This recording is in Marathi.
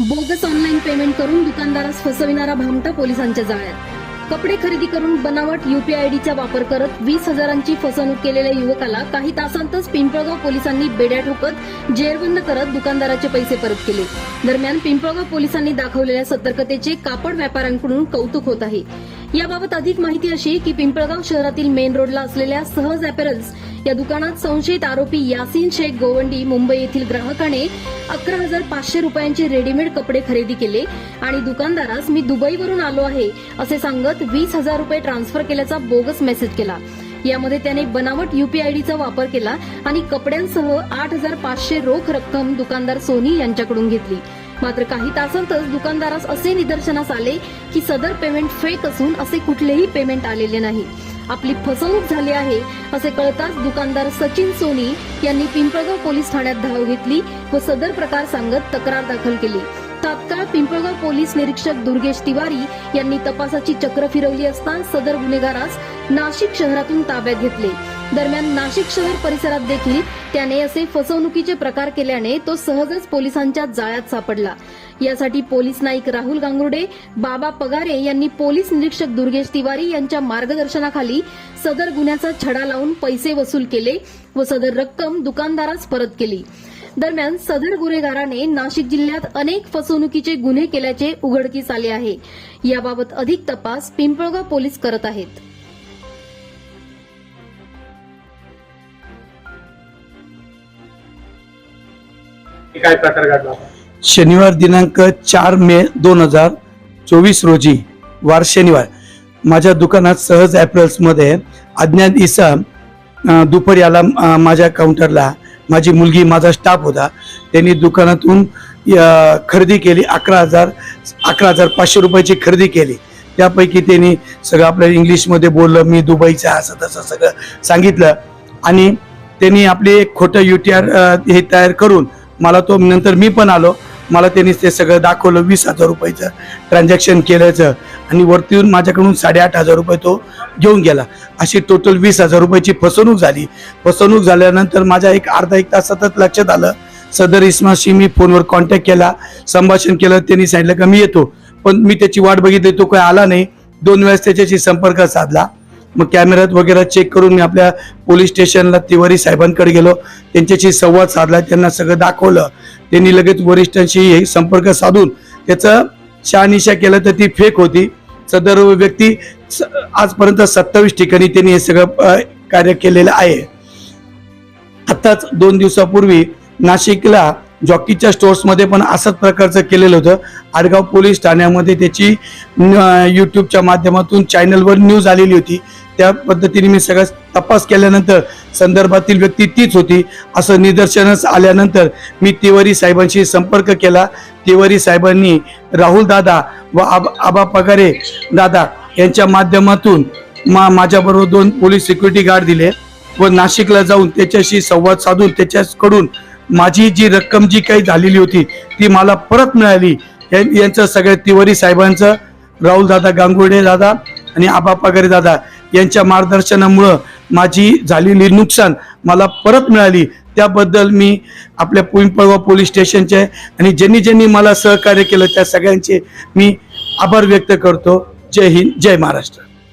बोगस ऑनलाईन पेमेंट करून दुकानदारास फसविणारा भामटा पोलिसांच्या जाळ्यात. कपडे खरेदी करून बनावट युपीआयडीचा वापर करत वीस हजारांची फसवणूक केलेल्या युवकाला काही तासांतच पिंपळगाव पोलिसांनी बेड्या ठोकत जेरबंद करत दुकानदाराचे पैसे परत केले. दरम्यान पिंपळगाव पोलिसांनी दाखवलेल्या सतर्कतेचे कापड व्यापाऱ्यांकडून कौतुक होत आहे. याबाबत अधिक माहिती अशी की पिंपळगाव शहरातील मेन रोडला असलेल्या सहज अॅपरल्स या दुकानात संशयित आरोपी यासिन शेख गोवंडी मुंबई येथील ग्राहकाने अकरा हजार पाचशे रुपयांचे रेडीमेड कपडे खरेदी केले आणि दुकानदारास मी दुबईवरून आलो आहे असे सांगत वीस हजार रुपये ट्रान्सफर केल्याचा बोगस मेसेज केला. यामध्ये त्याने बनावट युपीआयडीचा वापर केला आणि कपड्यांसह आठ हजार पाचशे रोख रक्कम दुकानदार सोनी यांच्याकडून घेतली. मात्र काही तासांतच दुकानदारास असे निदर्शनास आले की सदर पेमेंट फेक असून असे कुठलेही पेमेंट आलेले नाही. आपली फसवणूक झाली आहे असे कळताच दुकानदार सचिन सोनी यांनी पिंपळगाव पोलीस ठाण्यात धाव घेतली व सदर प्रकार सांगत तक्रार दाखल केली. तात्काळ पिंपळगाव पोलीस निरीक्षक दुर्गेश तिवारी यांनी तपासाची चक्र फिरवली असता सदर गुन्हेगारास नाशिक शहरातून ताब्यात घेतले. दरम्यान नाशिक शहर परिसरात देखील त्याने असे फसवणुकीचे प्रकार केल्याने तो सहजच पोलिसांच्या जाळ्यात सापडला. यासाठी पोलीस नाईक राहुल गांगुर्डे बाबा पगारे यांनी पोलीस निरीक्षक दुर्गेश तिवारी यांच्या मार्गदर्शनाखाली सदर गुन्ह्याचा छडा लावून पैसे वसूल केले व सदर रक्कम दुकानदारास परत केली. दरम्यान सदर गुन्हेगाराने नाशिक जिल्ह्यात अनेक फसवणुकीचे गुन्हे केल्याचे उघडकीस आले आहे. याबाबत अधिक तपास पिंपळगाव पोलीस करत आहेत. हे काय प्रकार घडला? होता? शनिवार दिनांक चार मे दोन हजार चोवीस रोजी वार शनिवार. माझ्या दुकानात सहज ॲपल्समध्ये अज्ञात इसा दुपारी आला माझ्या काउंटरला माझी मुलगी माझा स्टाफ होता. त्यांनी दुकानातून खरेदी केली अकरा हजार अकरा हजार पाचशे रुपयाची खरेदी केली. त्यापैकी त्यांनी सगळं आपल्या इंग्लिशमध्ये बोललं मी दुबईचं असं तसं सगळं सांगितलं. आणि त्यांनी आपले एक खोटं यू टी आर हे तयार करून मला तो नंतर मी पण आलो. मला त्यांनी ते सगळं दाखवलं वीस हजार रुपयाचं ट्रान्झॅक्शन केल्याचं. आणि वरती येऊन माझ्याकडून साडेआठ हजार रुपये तो घेऊन गेला. अशी टोटल वीस हजार रुपयाची फसवणूक झाली. फसवणूक झाल्यानंतर माझ्या एक अर्धा एक तास सतत लक्षात आलं. सदर इस्माशी मी फोनवर कॉन्टॅक्ट केला संभाषण केलं त्यांनी सांगितलं का मी येतो. पण मी त्याची वाट बघितली तो काही आला नाही. दोन वेळेस त्याच्याशी संपर्क साधला. मग कॅमेऱ्यात वगैरे चेक करून मी आपल्या पोलीस स्टेशनला तिवारी साहेबांकडे गेलो. त्यांच्याशी संवाद साधला त्यांना सगळं दाखवलं. त्यांनी लगेच वरिष्ठांशी संपर्क साधून त्याचं शहानिशा केलं तर ती फेक होती. सदर व्यक्ती आजपर्यंत सत्तावीस ठिकाणी त्यांनी हे सगळं कार्य केलेलं आहे. आताच दोन दिवसापूर्वी नाशिकला जॉकीच्या स्टोर्समध्ये पण असंच प्रकारचं केलेलं होतं. आडगाव पोलीस ठाण्यामध्ये त्याची यूट्यूबच्या माध्यमातून चॅनलवर न्यूज आलेली होती. त्या पद्धतीने मी सगळ्या तपास केल्यानंतर संदर्भातील व्यक्ती तीच होती. असं निदर्शनास आल्यानंतर मी तिवारी साहेबांशी संपर्क केला. तिवारी साहेबांनी राहुल दादा व आब आबा पगारे दादा यांच्या माध्यमातून मा माझ्याबरोबर दोन पोलीस सिक्युरिटी गार्ड दिले व नाशिकला जाऊन त्याच्याशी संवाद साधून त्याच्याकडून माझी जी रक्कम जी काही झालेली होती ती मला परत मिळाली. या- यांचं सगळ्या तिवारी साहेबांचं राहुल दादा गांगुर्डे दादा आणि आबा पगारे दादा यांच्या मार्गदर्शनामुळं माझी झालेली नुकसान मला परत मिळाली. त्याबद्दल मी आपल्या पिंपळगाव पोलीस स्टेशनचे आणि ज्यांनी ज्यांनी मला सहकार्य केलं त्या सगळ्यांचे मी आभार व्यक्त करतो. जय हिंद जय महाराष्ट्र.